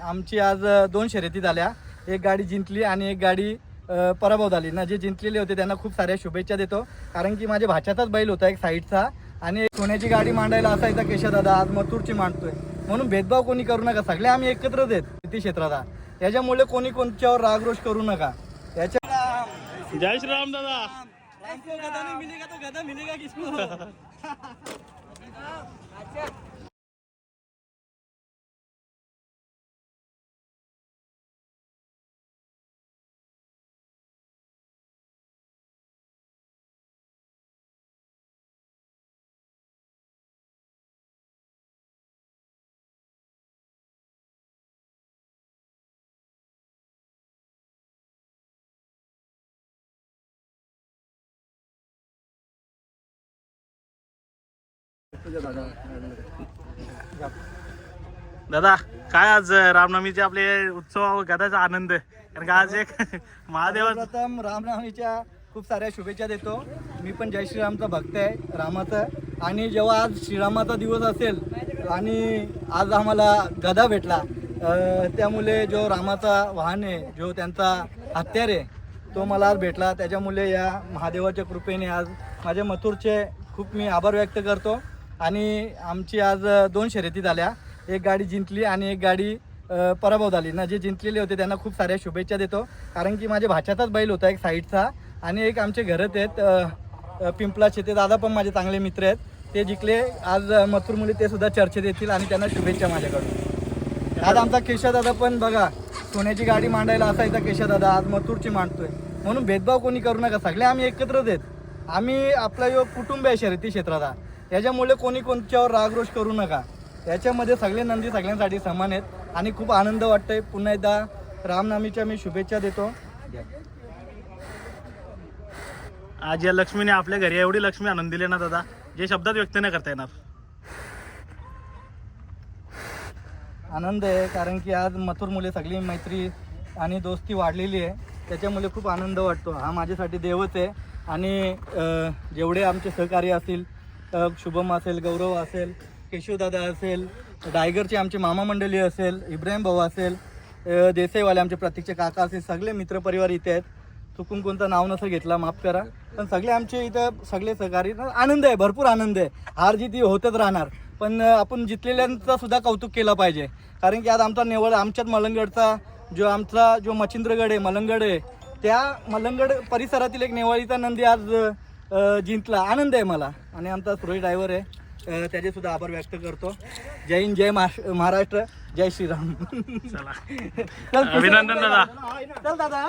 आमची आज दोन शर्यती झाल्या एक गाडी जिंकली आणि एक गाडी पराभव झाली ना जे जिंकलेले होते त्यांना खूप साऱ्या शुभेच्छा देतो कारण की माझ्या भाच्याचाच बैल होता एक साईडचा आणि एक सोन्याची गाडी मांडायला असायचा केशव दादा आज मथुरची मांडतोय म्हणून भेदभाव कोणी करू नका सगळे आम्ही एकत्रच आहेत शेती क्षेत्राला त्याच्यामुळे कोणी कोणत्यावर रागरोष करू नका त्याच्या जय श्रीराम दादा दादा काय आज रामनवमीचे आपले उत्सव गदाचा आनंद कारण का आज एक महादेवाचा प्रथम खूप साऱ्या शुभेच्छा देतो. मी पण जय श्रीरामचा भक्त आहे रामाचा. आणि जेव्हा आज श्रीरामाचा दिवस असेल आणि आज आम्हाला गदा भेटला अं, त्यामुळे जो रामाचा वाहन आहे जो त्यांचा हत्यार आहे तो मला आज भेटला. त्याच्यामुळे या महादेवाच्या कृपेने आज माझ्या मथुरचे खूप मी आभार व्यक्त करतो. आणि आमची आज दोन शर्यती झाल्या. एक गाडी जिंकली आणि एक गाडी पराभव झाली. ना जे जिंकलेले होते त्यांना खूप साऱ्या शुभेच्छा देतो. कारण की माझ्या भाच्याचाच बैल होता एक साईडचा आणि एक आमचे घरच आहेत पिंपलाचे ते दादा पण माझे चांगले मित्र आहेत. ते जिंकले. आज मथुर मुली ते सुद्धा चर्चेत येतील आणि त्यांना शुभेच्छा माझ्याकडून. आज आमचा केशव दादा पण बघा सोन्याची गाडी मांडायला असायचा केशव दादा. आज मथुरची मांडतोय. म्हणून भेदभाव कोणी करू नका. सगळे आम्ही एकत्रच आहेत. आम्ही आपला योग कुटुंब आहे शर्यती क्षेत्राचा. त्याच्यामुळे कोणी कोणत्यावर रागरोष करू नका. त्याच्यामध्ये सगळे नंदी सगळ्यांसाठी समान आहेत. आणि खूप आनंद वाटतोय. पुन्हा एकदा रामनामीच्या मी शुभेच्छा देतो. आज या लक्ष्मीने आपल्या घरी एवढी लक्ष्मी आणून दिली ना दादा? जे शब्दात व्यक्त नाही करता येणार. आनंद आहे कारण की आज मथुर मुले सगळी मैत्री आणि दोस्ती वाढलेली आहे. त्याच्यामुळे खूप आनंद वाटतो. हा माझ्यासाठी देवच आहे. आणि जेवढे आमचे सहकारी असतील शुभम असेल गौरव असेल केशवदादा असेल डायगरचे आमचे मामा मंडळी असेल इब्राहिम भाऊ असेल देसाईवाले आमचे प्रतीकचे काका असेल सगळे मित्रपरिवार इथे आहेत. चुकून कोणतं नाव नसं घेतला माफ करा. पण सगळे आमचे इथं सगळे सहकारी आनंद आहे भरपूर आनंद आहे. हार जी ती होतच राहणार. पण आपण जिंकलेल्यांचा सुद्धा कौतुक केलं पाहिजे. कारण की आज आमचा नेवळ आमच्यात मलंगडचा जो आमचा जो मच्छिंद्रगड आहे मलंगड आहे त्या मलंगड परिसरातील एक नेवाळीचा नंदी आज जिंकला. आनंद आहे मला. आणि आमचा सुरेश ड्रायव्हर आहे. त्याचे सुद्धा आभार व्यक्त करतो. जय हिंद जय महाराष्ट्र महाराष्ट्र जय श्रीराम. अभिनंदन दादा. चल दादा.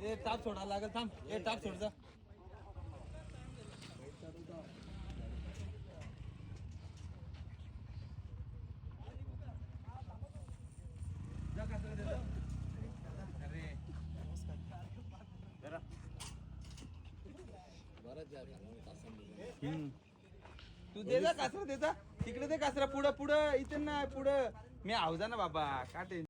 टाक सोडा लागल थांब. ए टाक सोड जा. तू दे जा कासरा दे जा. तिकडे दे कासरा. पुढं पुढं. इथे ना पुढं. मी आव जा ना बाबा. का टेन्शन